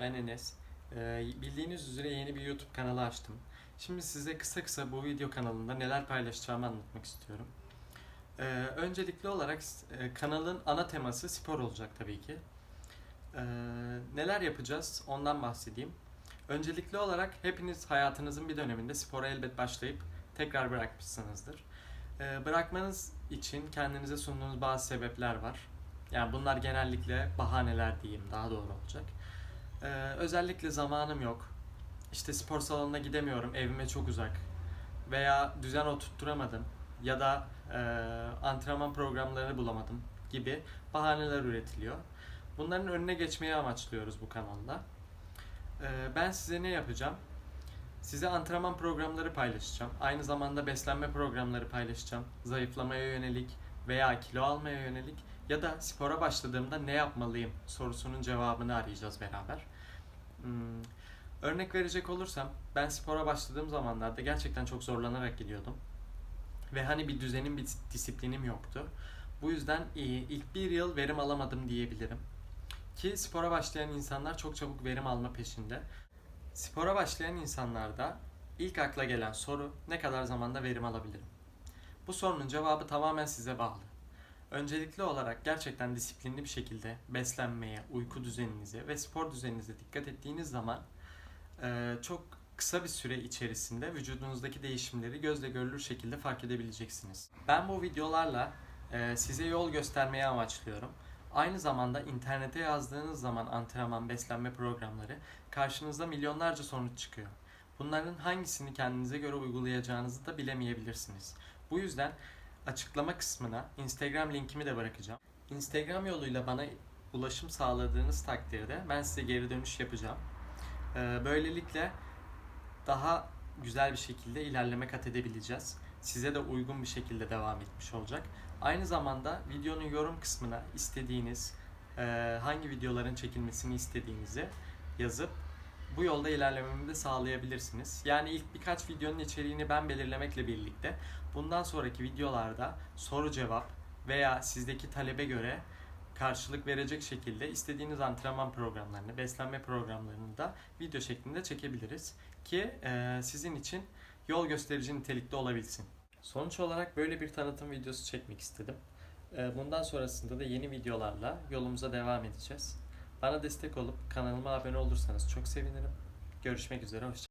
Enes. Ee, bildiğiniz üzere yeni bir YouTube kanalı açtım. Şimdi size kısa kısa bu video kanalında neler paylaşacağımı anlatmak istiyorum. Ee, öncelikli olarak e, kanalın ana teması spor olacak tabii ki. Ee, neler yapacağız ondan bahsedeyim. Öncelikli olarak hepiniz hayatınızın bir döneminde spora elbet başlayıp tekrar bırakmışsınızdır. Ee, bırakmanız için kendinize sunduğunuz bazı sebepler var. Yani bunlar genellikle bahaneler diyeyim daha doğru olacak. Ee, özellikle zamanım yok. İşte spor salonuna gidemiyorum, evime çok uzak. Veya düzen oturtturamadım. Ya da e, antrenman programlarını bulamadım gibi bahaneler üretiliyor. Bunların önüne geçmeyi amaçlıyoruz bu kanalda. Ee, ben size ne yapacağım? Size antrenman programları paylaşacağım. Aynı zamanda beslenme programları paylaşacağım. Zayıflamaya yönelik veya kilo almaya yönelik ya da spora başladığımda ne yapmalıyım sorusunun cevabını arayacağız beraber. Hmm, Örnek verecek olursam ben spora başladığım zamanlarda gerçekten çok zorlanarak gidiyordum. Ve hani bir düzenim, bir disiplinim yoktu. Bu yüzden iyi, ilk bir yıl verim alamadım diyebilirim. Ki spora başlayan insanlar çok çabuk verim alma peşinde. Spora başlayan insanlarda ilk akla gelen soru ne kadar zamanda verim alabilirim? Bu sorunun cevabı tamamen size bağlı. Öncelikli olarak gerçekten disiplinli bir şekilde beslenmeye, uyku düzeninize ve spor düzeninize dikkat ettiğiniz zaman e, çok kısa bir süre içerisinde vücudunuzdaki değişimleri gözle görülür şekilde fark edebileceksiniz. Ben bu videolarla e, size yol göstermeye amaçlıyorum. Aynı zamanda internete yazdığınız zaman antrenman, beslenme programları karşınıza milyonlarca sonuç çıkıyor. Bunların hangisini kendinize göre uygulayacağınızı da bilemeyebilirsiniz. Bu yüzden açıklama kısmına Instagram linkimi de bırakacağım. Instagram yoluyla bana ulaşım sağladığınız takdirde ben size geri dönüş yapacağım. Ee, Böylelikle daha güzel bir şekilde ilerleme kat edebileceğiz. Size de uygun bir şekilde devam etmiş olacak. Aynı zamanda videonun yorum kısmına istediğiniz, e, hangi videoların çekilmesini istediğinizi yazıp bu yolda ilerlememi de sağlayabilirsiniz. Yani ilk birkaç videonun içeriğini ben belirlemekle birlikte bundan sonraki videolarda soru cevap veya sizdeki talebe göre karşılık verecek şekilde istediğiniz antrenman programlarını, beslenme programlarını da video şeklinde çekebiliriz ki e, sizin için yol gösterici nitelikte olabilsin. Sonuç olarak böyle bir tanıtım videosu çekmek istedim. E, bundan sonrasında da yeni videolarla yolumuza devam edeceğiz. Bana destek olup kanalıma abone olursanız çok sevinirim. Görüşmek üzere, hoşçakalın.